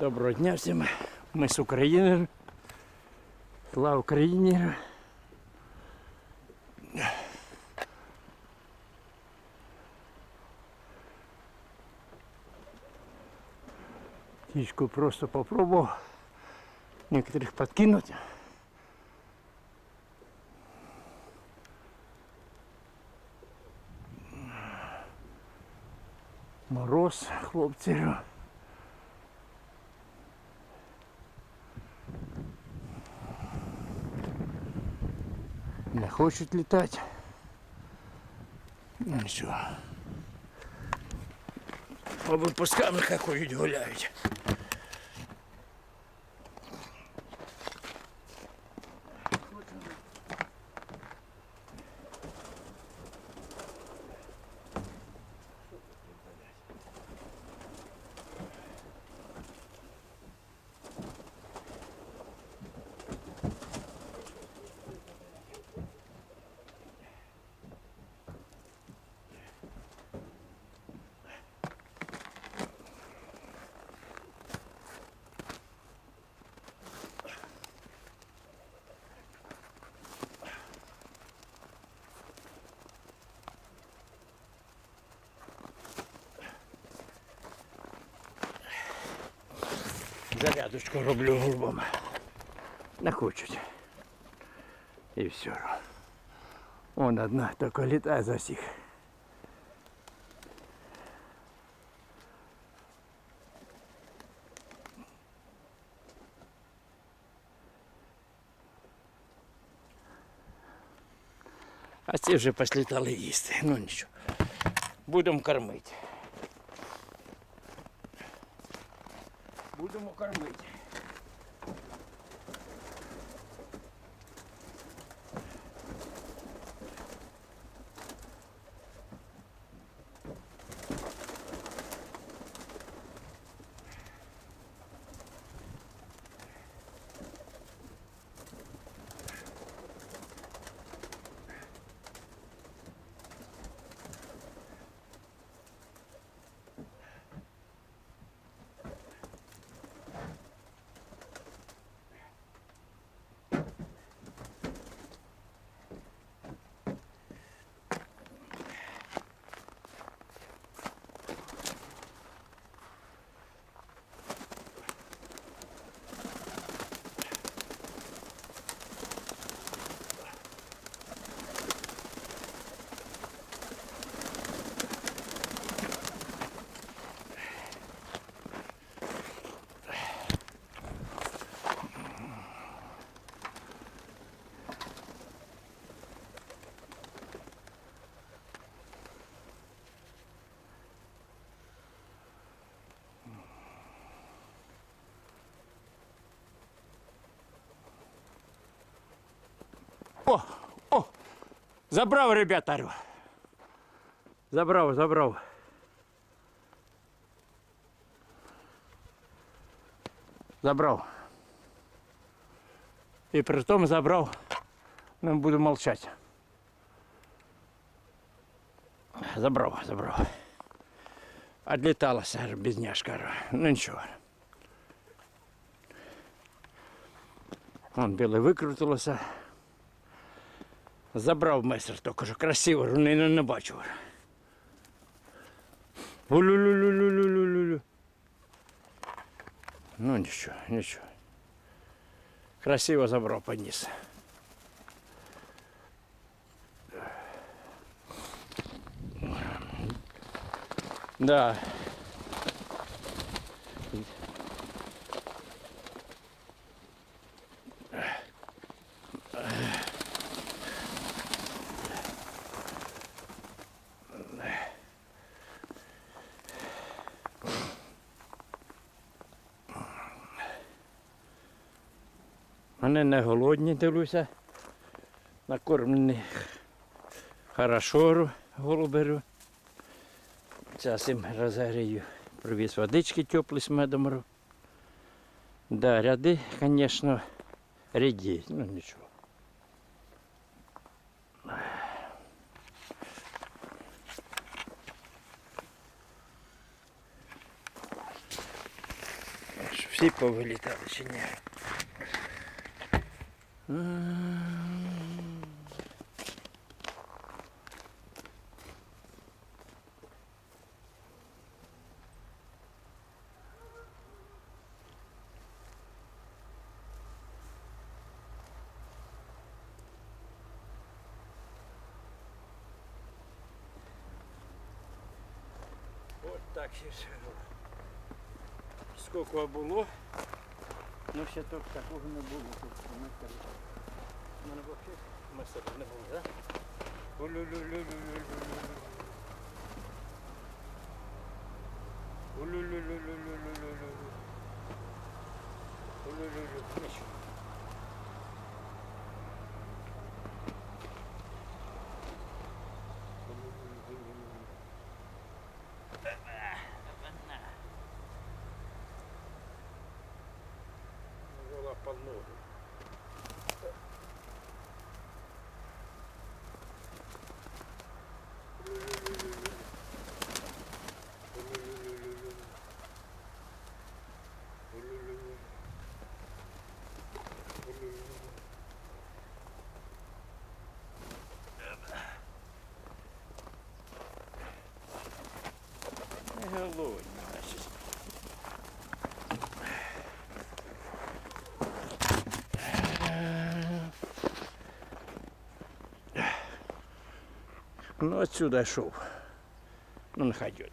Доброго дня всім. Ми з України. Слава Україні. Птичку просто попробовал некоторых подкинуть. Мороз, хлопці. Хочуть літати. Ну нічого. По випускам нехай ходять гуляють. Зарядочку роблю голубом. Не хочуть. І все. Он одна тільки літає за всіх. А ці вже послітали їсти. Ну нічого. Будемо кормити. 물 좀 못 가는 거 있지. О, о, забрав, ребята. Забрав, забрав. Забрав. І при тому забрав, не буду мовчати. Забрав, забрав. Отліталася бідняшка. Ну нічого. Вон біле викрутилося. Забрав месер, тільки що красиво, не, не, не бачив. Улю-лю-лю-лю-лю-лю-лю. Ну нічого, нічого. Красиво забрав, поніс. Да. Вони не голодні, дивлюся. Накормлені хорошо голуберу. Зараз їм розігрію. Привіз водички теплі з медом. Да, ряди, звісно, ряді. Ну нічого. Всі повилітали чи ні? М. От так ще все. Скільки було? Ну ще тут такого не було. Тут коротше. У мене взагалі масово не було, так? Улю-лю-лю-лю-лю-лю-лю. Улю-лю-лю-лю-лю-лю-лю-лю. Улю-лю-лю. Нічого. Под ногу. Голодні, Ну, отсюда йшов. Ну, нехай йде.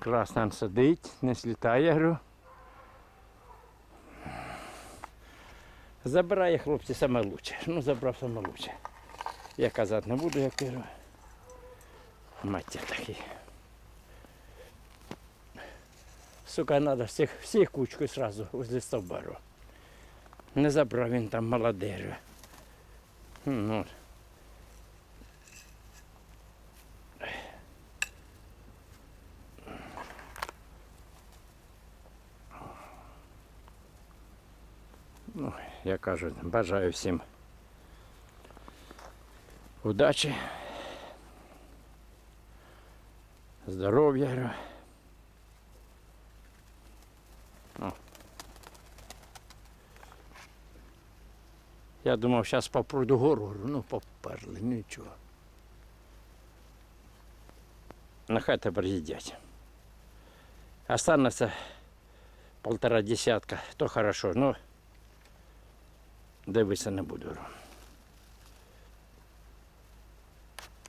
Красна сидить, не слітає, говорю. Забирає хлопці саме лучше. Ну, забрав саме лучше. Я казати не буду, як кажу. Маття такий. Сука, надо всіх, всіх кучку сразу возле стовбару. Не забрав він там молодежу. Ну. Ну, я кажу, бажаю всім удачі, здоров'я. Говорю. Я думав, зараз попру гору, ну поперли, нічого. Нехай тепер їдять. Останеться полтора десятка, то хорошо, ну дивитися не буду.